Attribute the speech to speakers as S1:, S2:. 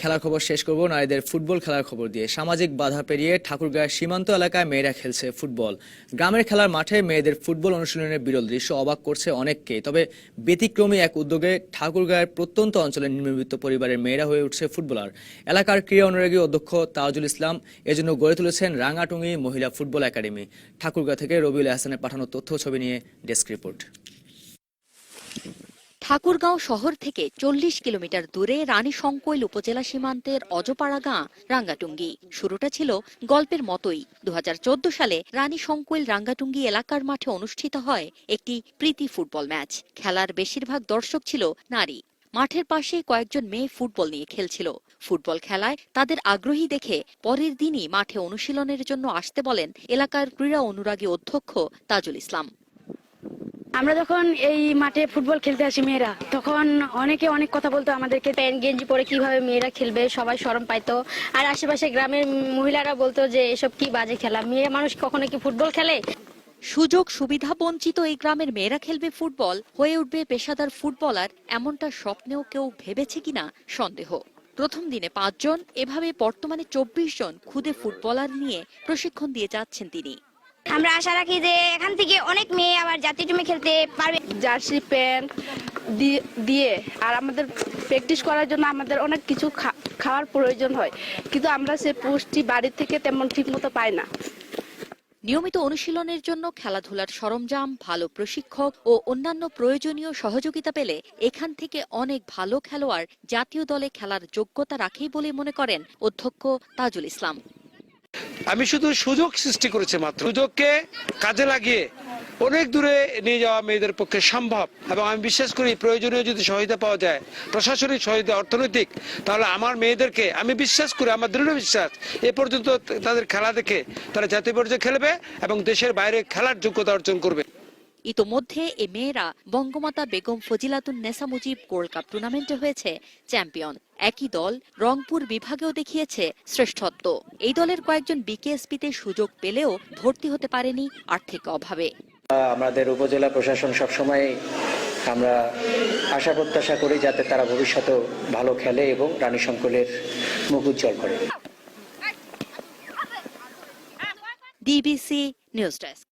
S1: খেলার খবর শেষ করব, নারীদের ফুটবল খেলার খবর দিয়ে। সামাজিক বাধা পেরিয়ে ঠাকুরগাঁয়ের সীমান্ত এলাকায় মেয়েরা খেলছে ফুটবল। গ্রামের খেলার মাঠে মেয়েদের ফুটবল অনুশীলনের বিরল দৃশ্য অবাক করছে অনেককেই। তবে ব্যতিক্রমী এক উদ্যোগে ঠাকুরগাঁয়ের প্রত্যন্ত অঞ্চলের নিম্নবিত্ত পরিবারের মেয়েরা হয়ে উঠছে ফুটবলার। এলাকার ক্রীড়া অনুরাগী অধ্যক্ষ তাজুল ইসলাম এজন্য গড়ে তুলেছেন রাঙাটুঙ্গি মহিলা ফুটবল একাডেমি। ঠাকুরগাঁ থেকে রবিউল হাসানের পাঠানো তথ্য ছবি নিয়ে ডেস্ক রিপোর্ট।
S2: ঠাকুরগাঁও শহর থেকে চল্লিশ কিলোমিটার দূরে রানী সংকৈল উপজেলা সীমান্তের অজপাড়া গাঁ, রাঙ্গাটুঙ্গি। শুরুটা ছিল গল্পের মতোই। দু হাজার চৌদ্দ সালে রানী সংকৈল রাঙ্গাটুঙ্গি এলাকার মাঠে অনুষ্ঠিত হয় একটি প্রীতি ফুটবল ম্যাচ। খেলার বেশিরভাগ দর্শক ছিল নারী। মাঠের পাশে কয়েকজন মেয়ে ফুটবল নিয়ে খেলছিল। ফুটবল খেলায় তাদের আগ্রহী দেখে পরের দিনই মাঠে অনুশীলনের জন্য আসতে বলেন এলাকার ক্রীড়া অনুরাগী অধ্যক্ষ তাজুল ইসলাম।
S3: আমরা যখন এই মাঠে ফুটবল খেলতে আসি মেয়েরা, তখন অনেকে অনেক কথা বলতো আমাদেরকে,
S4: প্যান্ট, গেঞ্জি পরে কীভাবে মেয়েরা খেলবে? সবাই শরম পাইতো। আর আশেপাশে গ্রামের মহিলারা বলতো যে, এসব কি বাজে খেলা? মেয়ে মানুষ কখনো কি ফুটবল খেলে?
S2: সুযোগ সুবিধা বঞ্চিত এই গ্রামের মেয়েরা খেলবে ফুটবল, হয়ে উঠবে পেশাদার ফুটবলার, এমনটা স্বপ্নেও কেউ ভেবেছে কিনা সন্দেহ। প্রথম দিনে পাঁচজন, এভাবে বর্তমানে চব্বিশ জন খুদে ফুটবলার নিয়ে প্রশিক্ষণ দিয়ে যাচ্ছেন তিনি।
S4: আমরা আশা রাখি যে এখান থেকে অনেক মেয়ে আবার জাতীয় টিমে খেলতে পারবে।
S5: জার্সি প্যান্ট দিয়ে- দিয়ে আর আমাদের প্র্যাকটিস করার জন্য আমাদের অনেক কিছু খাওয়ার প্রয়োজন হয়। কিন্তু আমরা সে পুষ্টি বাড়ি থেকে তেমন ঠিক মতো পাই না।
S2: নিয়মিত অনুশীলনের জন্য খেলাধুলার সরঞ্জাম ভালো প্রশিক্ষক ও অন্যান্য প্রয়োজনীয় সহযোগিতা পেলে এখান থেকে অনেক ভালো খেলোয়াড় জাতীয় দলে খেলার যোগ্যতা রাখেই বলে মনে করেন অধ্যক্ষ তাজুল ইসলাম।
S6: আমি শুধু সুযোগ সৃষ্টি করেছি মাত্র। সুযোগকে কাজে লাগিয়ে অনেক দূরে নিয়ে যাওয়া মেয়েদের পক্ষে সম্ভব। এবং আমি বিশ্বাস করি প্রয়োজনীয় যদি সহায়তা পাওয়া যায়, প্রশাসনিক সহায়তা অর্থনৈতিক, তাহলে আমার মেয়েদেরকে, আমি বিশ্বাস করি, আমার দৃঢ় বিশ্বাস, এ পর্যন্ত তাদের খেলা দেখে তারা জাতীয় পর্যায়ে খেলবে এবং দেশের বাইরে খেলার যোগ্যতা অর্জন করবে।
S2: ইতোমধ্যে এ মেয়েরা বঙ্গমাতা বেগম ফজিলাতুন নেসা মুজিব গোল্ড কাপ টুর্নামেন্টে হয়েছে চ্যাম্পিয়ন। একই দল রংপুর বিভাগেও দেখিয়েছে শ্রেষ্ঠত্ব। এই দলের কয়েকজন বিকেএসপিতে সুযোগ পেলেও ভর্তি হতে পারেনি আর্থিক অভাবে।
S7: আমাদের উপজেলা প্রশাসন সবসময় আমরা আশা প্রত্যাশা করি যাতে তারা ভবিষ্যতেও ভালো খেলে এবং রানী সংকুলের মুখ উজ্জ্বল করে।
S2: DBC news desk.